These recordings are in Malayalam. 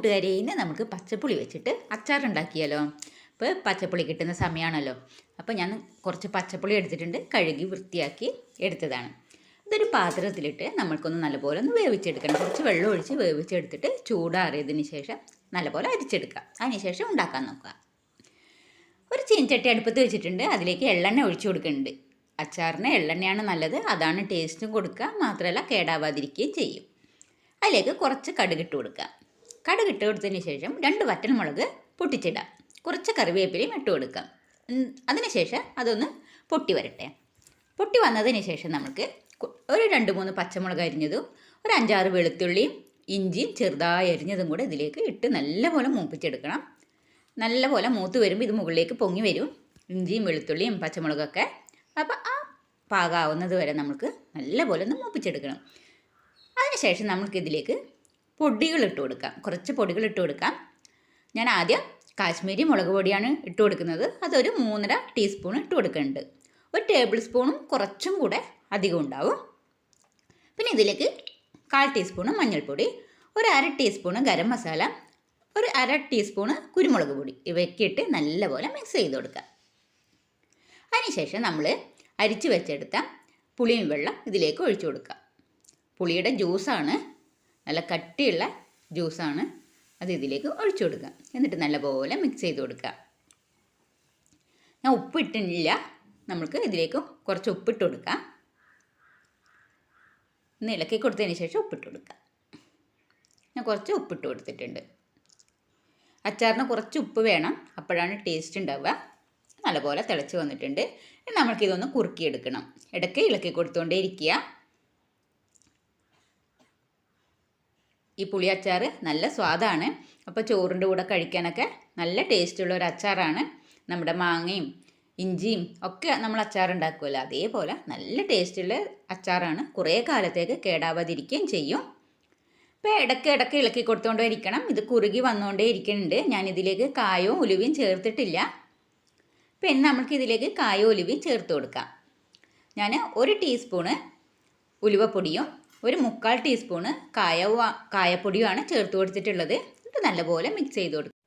കൂട്ടുകാരെ നമുക്ക് പച്ചപ്പുളി വെച്ചിട്ട് അച്ചാർ ഉണ്ടാക്കിയാലോ ഇപ്പോൾ പച്ചപ്പുളി കിട്ടുന്ന സമയമാണല്ലോ അപ്പോൾ ഞാൻ കുറച്ച് പച്ചപ്പുളി എടുത്തിട്ടുണ്ട് കഴുകി വൃത്തിയാക്കി എടുത്തതാണ്. ഇതൊരു പാത്രത്തിലിട്ട് നമ്മൾക്കൊന്ന് നല്ലപോലെ ഒന്ന് വേവിച്ചെടുക്കണം. കുറച്ച് വെള്ളം ഒഴിച്ച് വേവിച്ചെടുത്തിട്ട് ചൂടാറിയതിന് ശേഷം നല്ലപോലെ അരിച്ചെടുക്കുക അതിനുശേഷം ഉണ്ടാക്കാൻ നോക്കുക. ഒരു ചീനച്ചട്ടി അടുപ്പത്ത് വെച്ചിട്ടുണ്ട്. അതിലേക്ക് എള്ളെണ്ണ ഒഴിച്ചു കൊടുക്കുന്നുണ്ട്. അച്ചാറിന് എള്ളെണ്ണയാണ് നല്ലത്. അതാണ് ടേസ്റ്റും കൊടുക്കുക. മാത്രമല്ല കേടാവാതിരിക്കുകയും ചെയ്യും. അതിലേക്ക് കുറച്ച് കടുകിട്ട് കൊടുക്കുക. കടുകിട്ട് കൊടുത്തതിന് ശേഷം രണ്ട് വറ്റൽമുളക് പൊട്ടിച്ചിടാം. കുറച്ച് കറിവേപ്പിലയും ഇട്ട് കൊടുക്കാം. അതിനുശേഷം അതൊന്ന് പൊട്ടി വരട്ടെ. പൊട്ടി വന്നതിന് ശേഷം നമുക്ക് ഒരു രണ്ട് മൂന്ന് പച്ചമുളക് അരിഞ്ഞതും ഒരു അഞ്ചാറ് വെളുത്തുള്ളിയും ഇഞ്ചിയും ചെറുതായി അരിഞ്ഞതും കൂടെ ഇതിലേക്ക് ഇട്ട് നല്ലപോലെ മൂപ്പിച്ചെടുക്കണം. നല്ലപോലെ മൂത്ത് വരുമ്പോൾ ഇത് മുകളിലേക്ക് പൊങ്ങി വരും. ഇഞ്ചിയും വെളുത്തുള്ളിയും പച്ചമുളകൊക്കെ. അപ്പോൾ ആ പാകാവുന്നത് വരെ നമുക്ക് നല്ലപോലെ ഒന്ന് മൂപ്പിച്ചെടുക്കണം. അതിനുശേഷം നമുക്കിതിലേക്ക് പൊടികൾ ഇട്ട് കൊടുക്കാം. കുറച്ച് പൊടികൾ ഇട്ട് കൊടുക്കാം. ഞാൻ ആദ്യം കാശ്മീരി മുളക് പൊടിയാണ് ഇട്ട് കൊടുക്കുന്നത്. അതൊരു മൂന്നര ടീസ്പൂൺ ഇട്ട് കൊടുക്കുന്നുണ്ട് ഒരു ടേബിൾ സ്പൂണും കുറച്ചും കൂടെ അധികം ഉണ്ടാവും. പിന്നെ ഇതിലേക്ക് കാൽ ടീസ്പൂൺ മഞ്ഞൾപ്പൊടി ഒരു അര ടീസ്പൂൺ ഗരം മസാല ഒരു അര ടീസ്പൂണ് കുരുമുളക് പൊടി ഇവയൊക്കെ ഇട്ട് നല്ലപോലെ മിക്സ് ചെയ്ത് കൊടുക്കുക അതിനുശേഷം നമ്മൾ അരിച്ച് വെച്ചെടുത്ത പുളിയും വെള്ളം ഇതിലേക്ക് ഒഴിച്ചു കൊടുക്കുക പുളിയുടെ ജ്യൂസാണ് നല്ല കട്ടിയുള്ള ജ്യൂസാണ് അത് ഇതിലേക്ക് ഒഴിച്ചു കൊടുക്കുക. എന്നിട്ട് നല്ലപോലെ മിക്സ് ചെയ്ത് കൊടുക്കുക. ഞാൻ ഉപ്പിട്ടില്ല. നമുക്ക് ഇതിലേക്ക് കുറച്ച് ഉപ്പിട്ട് കൊടുക്കാം. ഒന്ന് ഇളക്കി കൊടുത്തതിന് ശേഷം ഉപ്പിട്ട് കൊടുക്കുക ഞാൻ കുറച്ച് ഉപ്പിട്ട് കൊടുത്തിട്ടുണ്ട്. അച്ചാറിന് കുറച്ച് ഉപ്പ് വേണം. അപ്പോഴാണ് ടേസ്റ്റ് ഉണ്ടാവുക. നല്ലപോലെ തിളച്ച് വന്നിട്ടുണ്ട്. നമുക്കിതൊന്ന് കുറുക്കിയെടുക്കണം. ഇടയ്ക്ക് ഇളക്കി കൊടുത്തുകൊണ്ടേ ഇരിക്കുക ഈ പുളി അച്ചാർ നല്ല സ്വാദാണ്. അപ്പോൾ ചോറിന്റെ കൂടെ കഴിക്കാനൊക്കെ നല്ല ടേസ്റ്റുള്ള ഒരു അച്ചാറാണ്. നമ്മുടെ മാങ്ങയും ഇഞ്ചിയും ഒക്കെ നമ്മൾ അച്ചാർ ഉണ്ടാക്കുമല്ലോ അതേപോലെ നല്ല ടേസ്റ്റുള്ള അച്ചാറാണ്. കുറേ കാലത്തേക്ക് കേടാവാതിരിക്കുകയും ചെയ്യും. ഇപ്പോൾ ഇടയ്ക്ക് ഇടയ്ക്ക് ഇളക്കി കൊടുത്തുകൊണ്ടേ ഇരിക്കണം. ഇത് കുറുകി വന്നുകൊണ്ടേ ഇരിക്കുന്നുണ്ട്. ഞാനിതിലേക്ക് കായവും ഉലുവയും ചേർത്തിട്ടില്ല. പിന്നെ നമ്മൾക്ക് ഇതിലേക്ക് കായവും ഉലുവയും ചേർത്ത് കൊടുക്കാം. ഞാൻ ഒരു ടീസ്പൂണ് ഉലുവപ്പൊടിയും ഒരു മുക്കാൽ ടീസ്പൂണ് കായ കായപ്പൊടിയുമാണ് ചേർത്ത് കൊടുത്തിട്ടുള്ളത്. എന്നിട്ട് നല്ലപോലെ മിക്സ് ചെയ്ത് കൊടുക്കുക.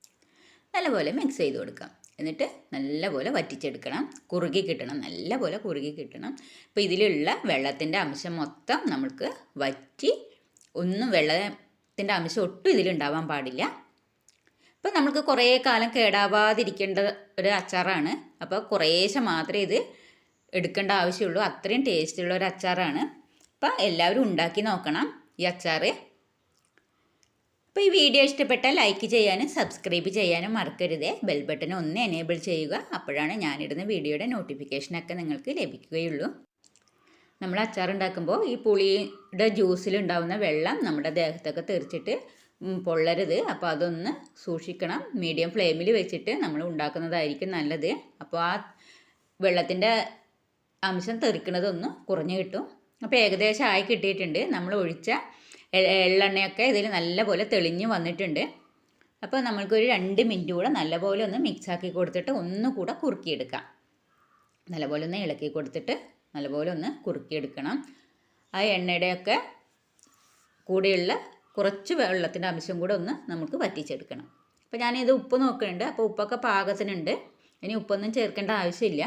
നല്ലപോലെ മിക്സ് ചെയ്ത് കൊടുക്കാം എന്നിട്ട് നല്ലപോലെ വറ്റിച്ചെടുക്കണം. കുറുകി കിട്ടണം. നല്ലപോലെ കുറുകി കിട്ടണം. അപ്പോൾ ഇതിലുള്ള വെള്ളത്തിന്റെ അംശം മൊത്തം നമുക്ക് വറ്റി ഒന്നും വെള്ളത്തിന്റെ അംശം ഒട്ടും ഇതിലുണ്ടാവാൻ പാടില്ല. അപ്പോൾ നമുക്ക് കുറേ കാലം കേടാവാതിരിക്കേണ്ട ഒരു അച്ചാറാണ്. അപ്പോൾ കുറേശ്ശെ മാത്രമേ ഇത് എടുക്കേണ്ട ആവശ്യമുള്ളൂ. അത്രയും ടേസ്റ്റുള്ള ഒരു അച്ചാറാണ്. അപ്പോൾ എല്ലാവരും ഉണ്ടാക്കി നോക്കണം ഈ അച്ചാർ അപ്പോൾ ഈ വീഡിയോ ഇഷ്ടപ്പെട്ടാൽ ലൈക്ക് ചെയ്യാനും സബ്സ്ക്രൈബ് ചെയ്യാനും മറക്കരുതേ. ബെൽ ബട്ടൺ ഒന്ന് എനേബിൾ ചെയ്യുക. അപ്പോഴാണ് ഞാനിടുന്ന വീഡിയോയുടെ നോട്ടിഫിക്കേഷനൊക്കെ നിങ്ങൾക്ക് ലഭിക്കുകയുള്ളൂ. നമ്മൾ അച്ചാർ ഉണ്ടാക്കുമ്പോൾ ഈ പുളിയുടെ ജ്യൂസിലുണ്ടാവുന്ന വെള്ളം നമ്മുടെ ദേഹത്തൊക്കെ തെറിച്ചിട്ട് പൊള്ളരുത്. അപ്പോൾ അതൊന്ന് സൂക്ഷിക്കണം. മീഡിയം ഫ്ലെയിമിൽ വെച്ചിട്ട് നമ്മൾ ഉണ്ടാക്കുന്നതായിരിക്കും നല്ലത്. അപ്പോൾ ആ വെള്ളത്തിന്റെ അംശം തെറിക്കുന്നതൊന്ന് കുറഞ്ഞു കിട്ടും. അപ്പോൾ ഏകദേശം ആയി കിട്ടിയിട്ടുണ്ട്. നമ്മൾ ഒഴിച്ച എള്ളെണ്ണയൊക്കെ ഇതിൽ നല്ലപോലെ തെളിഞ്ഞ് വന്നിട്ടുണ്ട്. അപ്പോൾ നമ്മൾക്കൊരു രണ്ട് മിനിറ്റ് കൂടെ നല്ലപോലെ ഒന്ന് മിക്സാക്കി കൊടുത്തിട്ട് ഒന്നുകൂടെ കുറുക്കിയെടുക്കാം. നല്ലപോലെ ഒന്ന് ഇളക്കി കൊടുത്തിട്ട് നല്ലപോലെ ഒന്ന് കുറുക്കിയെടുക്കണം. ആ എണ്ണയുടെയൊക്കെ കൂടെയുള്ള കുറച്ച് വെള്ളത്തിന്റെ അംശം കൂടെ ഒന്ന് നമുക്ക് വറ്റിച്ചെടുക്കണം. അപ്പോൾ ഞാനിത് ഉപ്പ് നോക്കുന്നുണ്ട്. അപ്പോൾ ഉപ്പൊക്കെ പാകത്തിനുണ്ട്. ഇനി ഉപ്പൊന്നും ചേർക്കേണ്ട ആവശ്യമില്ല.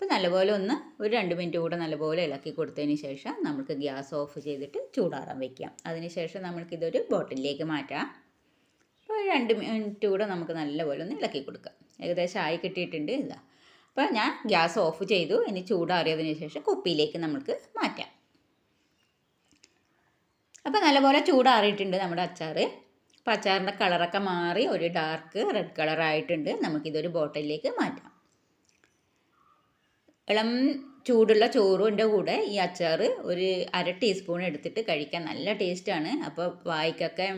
അപ്പോൾ നല്ലപോലെ ഒന്ന് ഒരു രണ്ട് മിനിറ്റ് കൂടെ നല്ലപോലെ ഇളക്കി കൊടുത്തതിന് ശേഷം നമുക്ക് ഗ്യാസ് ഓഫ് ചെയ്തിട്ട് ചൂടാറാൻ വയ്ക്കാം അതിന് ശേഷം നമുക്കിതൊരു ബോട്ടിലേക്ക് മാറ്റാം. അപ്പോൾ രണ്ട് മിനിറ്റ് കൂടെ നമുക്ക് നല്ലപോലെ ഒന്ന് ഇളക്കി കൊടുക്കാം. ഏകദേശം ആയി കിട്ടിയിട്ടുണ്ട് ഇതാ. അപ്പോൾ ഞാൻ ഗ്യാസ് ഓഫ് ചെയ്തു. ഇനി ചൂടാറിയതിന് ശേഷം കുപ്പിയിലേക്ക് നമുക്ക് മാറ്റാം. അപ്പോൾ നല്ലപോലെ ചൂടാറിയിട്ടുണ്ട് നമ്മുടെ അച്ചാർ അപ്പോൾ അച്ചാറിന്റെ കളറൊക്കെ മാറി ഒരു ഡാർക്ക് റെഡ് കളറായിട്ടുണ്ട്. നമുക്കിതൊരു ബോട്ടിലേക്ക് മാറ്റാം. ഇളം ചൂടുള്ള ചോറിന്റെ കൂടെ ഈ അച്ചാർ ഒരു അര ടീസ്പൂൺ എടുത്തിട്ട് കഴിക്കാൻ നല്ല ടേസ്റ്റാണ്. അപ്പോൾ വായിക്കൊക്കെ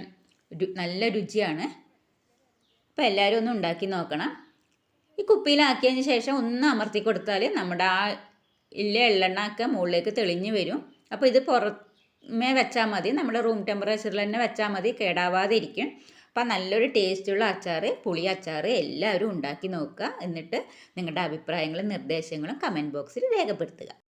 നല്ല രുചിയാണ്. അപ്പോൾ എല്ലാവരും ഒന്ന് ഉണ്ടാക്കി നോക്കണം. ഈ കുപ്പിയിലാക്കിയതിന് ശേഷം ഒന്ന് അമർത്തി കൊടുത്താൽ നമ്മുടെ ആ ഇല്ല എള്ളെണ്ണ ഒക്കെ മുകളിലേക്ക് തെളിഞ്ഞ് വരും. അപ്പോൾ ഇത് പുറമേ വെച്ചാൽ മതി. നമ്മുടെ റൂം ടെമ്പറേച്ചറിൽ തന്നെ വെച്ചാൽ മതി. കേടാവാതെ ഇരിക്കും അപ്പം നല്ലൊരു ടേസ്റ്റുള്ള അച്ചാർ പുളി അച്ചാർ എല്ലാവരും ഉണ്ടാക്കി നോക്കുക. എന്നിട്ട് നിങ്ങളുടെ അഭിപ്രായങ്ങളും നിർദ്ദേശങ്ങളും കമന്റ് ബോക്സിൽ രേഖപ്പെടുത്തുക.